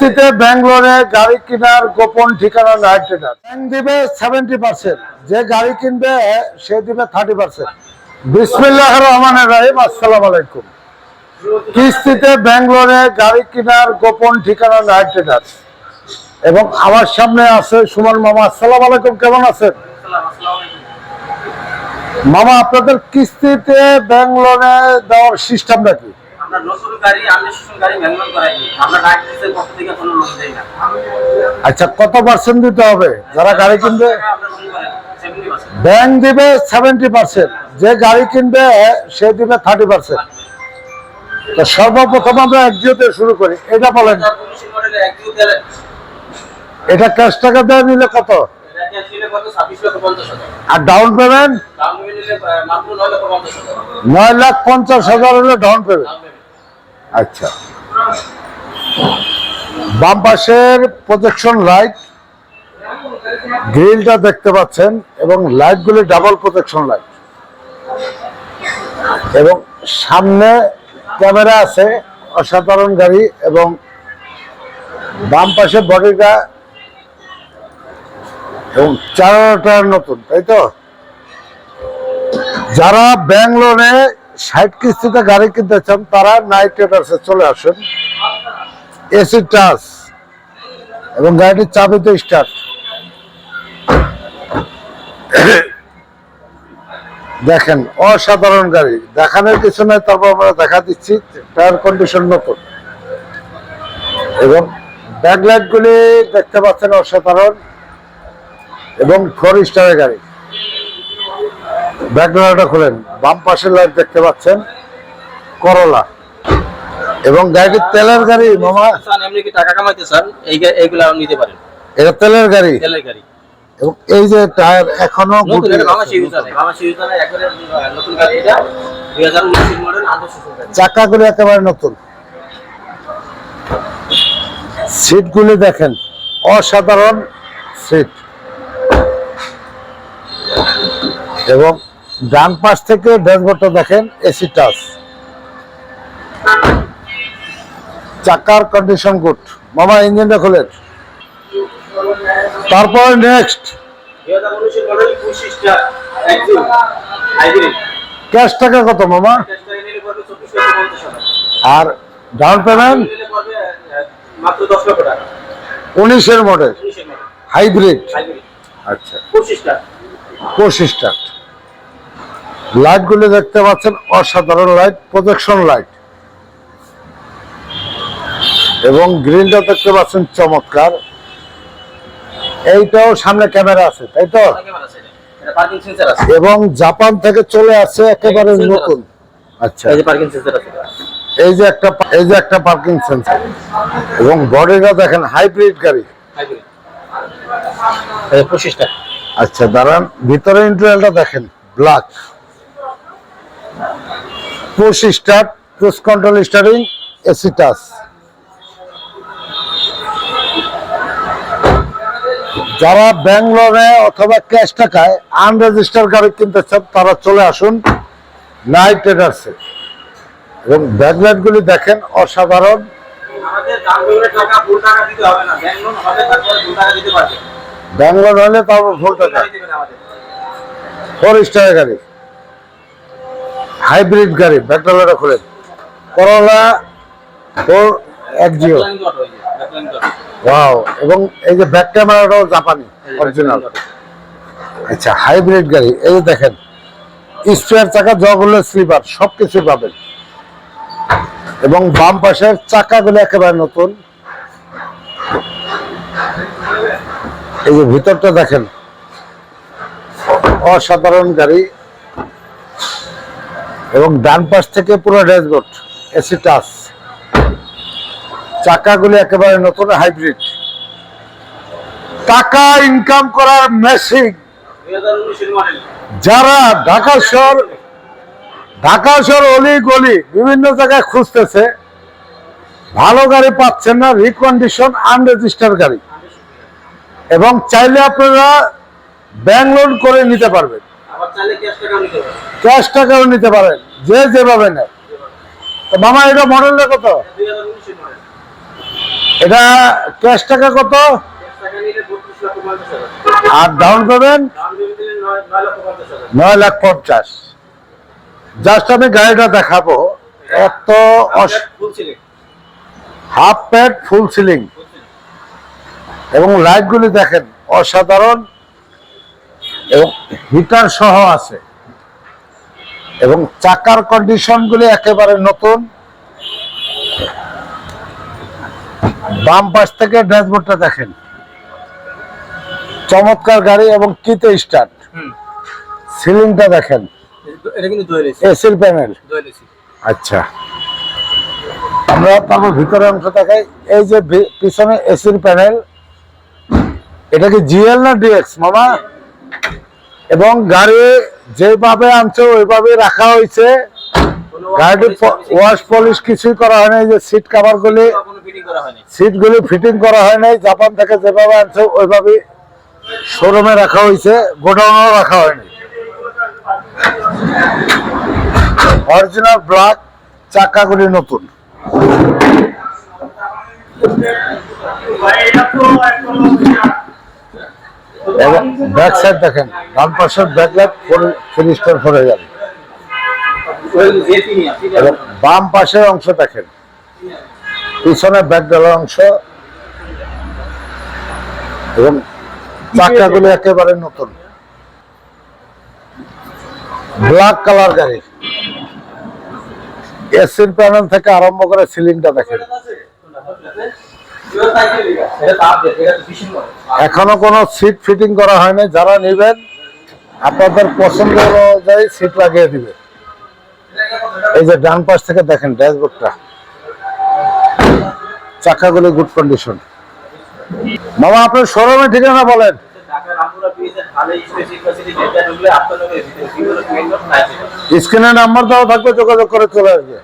কিস্তিতে ব্যাঙ্গালোরে গাড়ি কেনার গোপন ঠিকানা নাইট দিবে সেভেন্টি পার্সেন্ট যে গাড়ি কিনবে সে দিবে থার্টি পার্সেন্ট বিসমিল্লাহ রহমান রাহিম, আসসালাম আলাইকুম। কিস্তিতে ব্যাঙ্গালোরে গাড়ি কেনার গোপন ঠিকানা নাইট ট্রেডার এবং আমার সামনে আছে সুমন মামা। আসসালাম আলাইকুম, কেমন আছেন? মামা, আপনাদের কিস্তিতে ব্যাঙ্গালোরে দেওয়ার সিস্টেমটা কি? আচ্ছা কত পার্সেন্ট দিতে হবে? যারা গাড়ি কিনবে? আমরা লোন করাই 70% ব্যাংক দিবে সেভেন্টি পার্সেন্ট যে গাড়ি কিনবে সে দিবে থার্টি পার্সেন্ট তো সর্বপ্রথম আমরা একজিওতে শুরু করি। এটা বলেন। 2019 মডেলের একটিও তেলে এটা ক্যাশ টাকা দেওয়া নিলে কত? এটা ক্যাশ নিলে কত? 26 লক্ষ 50 হাজার। আর ডাউন পেমেন্ট দাম নিলে আহ, মাত্র 9 লক্ষ 50 হাজার। নয় লাখ পঞ্চাশ হাজার হলে ডাউন পেমেন্ট। আচ্ছা। বাম পাশের প্রজেকশন লাইট গ্রিলটা দেখতে পাচ্ছেন এবং লাইটগুলি ডাবল প্রজেকশন লাইট এবং সামনে ক্যামেরা আছে, অসাধারণ গাড়ি এবং বাম পাশে বডিটা এবং চারোটা নতুন, তাই তো? যারা ব্যাঙ্গলোরে ষাট কিস্তিতে গাড়ি কিনতে চান, তারা নাইট ট্রেডার্সে চলে আসেন। এসি টাচ এবং গাড়িটির চাবিতে স্টার্ট দেখেন, অসাধারণ গাড়ি। দেখানোর কিছু নয় তারপর আমরা দেখা দিচ্ছি টায়ার কন্ডিশন নতুন। এবং ব্যাকলাইট গুলি দেখতে পাচ্ছেন অসাধারণ। এবং ফোর স্টারের গাড়ি। ব্যাকগ্রাউন্ডটা খুলেন। বাম পাশের লাইট দেখতে পাচ্ছেন করলা। এবং গাড়িটির তেলের গাড়ি মামা। এমনি কি টাকা কামাইতে গা- এইগুলা নিতে পারেন। এটা তেলের গাড়ি। তেলের গাড়ি। এবং এই যে টায়ার এখনও বাংলাদেশি ইউজার। একবারে নতুন গাড়ি এটা। 2019 মডেল আনরেজিস্ট্রেশন গাড়ি। চাকাগুলি একেবারে নতুন। সিটগুলি দেখেন অসাধারণ সিট। এবং ডান পাশ থেকে ড্যাশবোর্ডটা দেখেন এসি টাচ। চাকার কন্ডিশন গুড মামা ইঞ্জিনটা খোলেন। তারপর নেক্সট 2019 মডেল 25 স্টার একটু হাইব্রিড ক্যাশ টাকা কত মামা? ক্যাশ টাকা নিলে পড়বে 24 লক্ষ 50 হাজার আর ডাউন পেমেন্ট নিলে পড়বে আহ, মাত্র 10 লক্ষ টাকা উনিশের মডেল 19 এর মডেল হাইব্রিড আচ্ছা। 25 স্টার পঁচিশ স্টার্ট লাইটগুলো দেখতে পাচ্ছেন অসাধারণ লাইট প্রজেকশন লাইট এবং গ্রিলটা দেখতে পাচ্ছেন চমৎকার। এইটাও সামনে ক্যামেরা আছে তাই তো? এবং জাপান থেকে চলে আসছে একেবারে নতুন। আচ্ছা। এই যে একটা এই যে একটা পার্কিং সেন্সার এবং বডিটা দেখেন হাইব্রিড গাড়ি। এই 25 আচ্ছা দাঁড়ান ভিতরে ইন্টারিয়ালটা দেখেন black push start cruise control steering AC touch যারা ব্যাঙ্গালোরে অথবা ক্যাশ টাকায় আনরেজিস্টার গাড়ি কিনতে চান তারা চলে আসুন নাইট ট্রেডার্সে এবং ব্যাকলাইট গুলি দেখেন অসাধারণ। ব্যাঙ্গালোর হলে তারপর ফুল টাকা। ফোর স্টারের গাড়ি। হাইব্রিড গাড়ি ব্যাকডালাটা খুলেন করলা ফোর এক জিও হয়ে ওয়াও এবং এই যে ব্যাক ক্যামেরাটাও জাপানি অরিজিনাল আচ্ছা হাইব্রিড গাড়ি এই যে দেখেন স্পেয়ার চাকা জগুলো স্লিপার সব কিছু পাবেন। এবং বাম পাশের চাকাগুলো একেবারে নতুন। এই যে ভিতরটা দেখেন অসাধারণ গাড়ি। এবং ডান পাশ থেকে পুরো ড্যাশবোর্ড এসি টাচ চাকাগুলি একেবারে নতুন, হাইব্রিড। টাকা ইনকাম করার মেশিন। 2019 এর মডেল যারা ঢাকা শহর ঢাকা শহর অলি গলি বিভিন্ন জায়গায় খুঁজতেছে, ভালো গাড়ি পাচ্ছেন না রিকন্ডিশন আনরেজিস্টার গাড়ি। এবং চাইলে আপনারা ব্যাংক লোন করে নিতে পারবেন। ক্যাশ টাকাও নিতে পারেন যে যেভাবে নেয়। তো মামা, এটা মডেলটা কত? 2019 এর মডেল এটা ক্যাশ টাকা কত? আর ডাউন পেমেন্ট নয় লাখ পঞ্চাশ। জাস্ট আমি গাড়িটা দেখাবো। এত হাফ প্যাড ফুল সিলিং এবং লাইটগুলি দেখেন, অসাধারণ। এবং হিটার সহ আছে। এবং চাকার কন্ডিশনগুলি একেবারে নতুন। বাম পাশ থেকে ড্যাশবোর্ডটা দেখেন। চমৎকার গাড়ি এবং কিতে স্টার্ট। সিলিংটা দেখেন। এসির প্যানেল। আচ্ছা। আমরা তারপর ভিতরে অংশ দেখাই। এই যে পিছনে এসির প্যানেল। এটা কি জিএল না ডিএক্স মামা? এবং গাড়ি যেভাবে আনছে, ওইভাবে রাখা হয়েছে। গাড়িটি ওয়াশ পলিশ কিছুই করা হয়নি যে সিট কাভার গুলি কোনো ফিটিং করা হয়নি হয় জাপান থেকে যেভাবে আনছে, ওইভাবে শোরুমে রাখা হয়েছে, গোডাউনেও রাখা হয়নি। অরিজিনাল ব্ল্যাক চাকাগুলি নতুন। এবং ব্যাক সাইড দেখেন ডান পাশের ব্যাকলাইট ফ্রি স্টার পড়ে যাবে। এবং বাম পাশের অংশ দেখেন পিছনে ব্যাক ডালার অংশ। এবং চাকাগুলো একেবারে নতুন। ব্ল্যাক কালার গাড়ি। এসির প্যানেল থেকে আরম্ভ করে সিলিংটা দেখেন। এখনও কোনো সিট ফিটিং করা হয়নি। যারা নেবেন, আপনাদের পছন্দ অনুযায়ী সিট লাগিয়ে দিবে। এই যে ডান পাশ থেকে দেখেন ড্যাশবোর্ডটা। চাকাগুলি গুড কন্ডিশন মামা, আপনার শোরুমে ঠিকানা বলেন। ঢাকা রামপুরা ব্রিজের ঢালে স্পেসিফিক ফ্যাসিলিটি যেটা ঢুকলে আপনার লোকের ভিতরে বিভিন্ন মেইন রোড নাই স্ক্রিনে নাম্বার দেওয়া থাকবে, যোগাযোগ করে চলে আসবে।